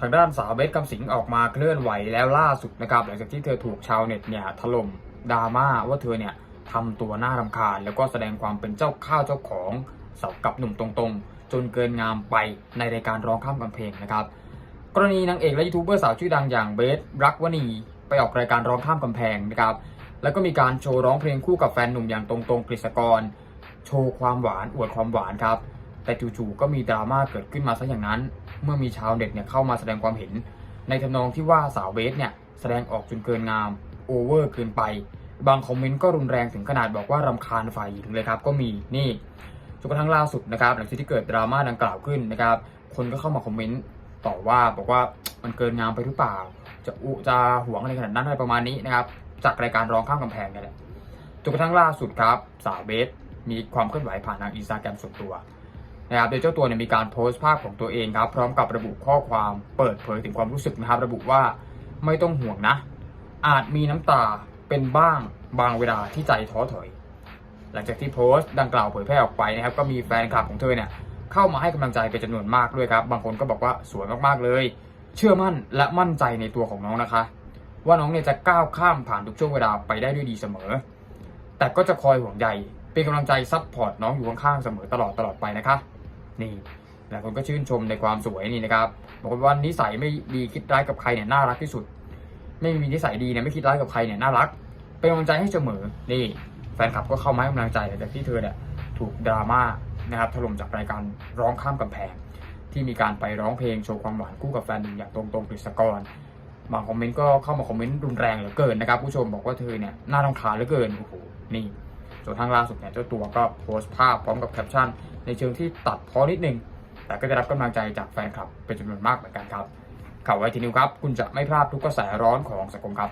ทางด้านสาวเบสคำสิงออกมาเคลื่อนไหวแล้วล่าสุดนะครับหลังจากที่เธอถูกชาวเน็ตเนี่ยถล่มดราม่าว่าเธอเนี่ยทำตัวน่ารำคาญ แล้วก็แสดงความเป็นเจ้าข้าวเจ้าของเสากับหนุ่มตรงๆ จนเกินงามไปในรายการร้องข้ามกำแพงนะครับกรณีนางเอกและยูทูบเบอร์สาวชื่อดังอย่างเบสรักวณีไปออกรายการร้องข้ามกำแพงนะครับแล้วก็มีการโชว์ร้องเพลงคู่กับแฟนหนุ่มอย่างตรงๆกฤษกร โชว์ความหวานอวดความหวานครับ แต่จู่ๆก็มีดราม่าเกิดขึ้นมาซะอย่างนั้น เมื่อมีชาวเน็ตเนี่ยเข้ามาแสดงความเห็น ในทำนองที่ว่าสาวเบสเนี่ยแสดงออกจนเกินงามโอเวอร์เกินไป บางคอมเมนต์ก็รุนแรงถึงขนาดบอกว่ารำคาญฝ่ายหญิงเลยครับก็มีนี่จนกระทั่งล่าสุดนะครับหลังจากที่เกิดดราม่าดังกล่าวขึ้นนะครับ คนก็เข้ามาคอมเมนต์ต่อว่าบอกว่ามันเกินงามไปหรือเปล่า จะอุจะหวงอะไรขนาดนั้นอะไรประมาณนี้นะครับ จากรายการร้องข้ามกำแพงนี่แหละจนกระทั่งล่าสุดครับ สาวเบสมีความเคลื่อนไหวผ่านทางอินสตาแกรมส่วนตัว นะครับโดยเจ้าตัวเนี่ยมีการโพสต์ภาพของตัวเองครับ พร้อมกับระบุข้อความเปิดเผยถึงความรู้สึกนะครับ ระบุว่าไม่ต้องห่วงนะ อาจมีน้ำตาเป็นบ้างบางเวลาที่ใจท้อถอย หลังจากที่โพสต์ดังกล่าวเผยแพร่ออกไปนะครับ ก็มีแฟนคลับของเธอเนี่ยเข้ามาให้กำลังใจเป็นจำนวนมากด้วยครับ บางคนก็บอกว่าสวยมากๆเลย เชื่อมั่นและมั่นใจในตัวของน้องนะคะ ว่าน้องเนี่ยจะก้าวข้ามผ่านทุกช่วงเวลาไปได้ด้วยดีเสมอ แต่ก็จะคอยห่วงใยเป็นกำลังใจซัพพอร์ตน้องอยู่ข้างๆเสมอตลอดตลอดไปนะคะ นี่หลายคนก็ชื่นชมในความสวยนี่นะครับบอกว่านิสัยไม่ดีคิดร้ายกับใครเนี่ยน่ารักที่สุด ไม่มีนิสัยดีเนี่ยไม่คิดร้ายกับใครเนี่ยน่ารัก เป็นกำลังใจให้เสมอนี่ แฟนคลับก็เข้ามาให้กำลังใจหลังจากที่เธอเนี่ยถูกดราม่านะครับถล่มจากรายการร้องข้ามกำแพง ที่มีการไปร้องเพลงโชว์ความหวานคู่กับแฟนหนุ่มอย่างตรงๆกฤษกรบางคอมเมนต์ก็เข้ามาคอมเมนต์รุนแรงเหลือเกินนะครับ ผู้ชมบอกว่าเธอเนี่ยน่ารำคาญเหลือเกินโอ้โหนี่ จนทางล่าสุดเนี่ยเจ้าตัวก็โพสต์ภาพพร้อมกับแคปชั่น ในเชิงที่ตัดพ้อนิดนึง แต่ก็ได้รับกำลังใจจากแฟนคลับเป็นจำนวนมากเหมือนกันครับข่าวไวทีนิวครับ คุณจะไม่พลาดทุกกระแสร้อนของสังคมครับ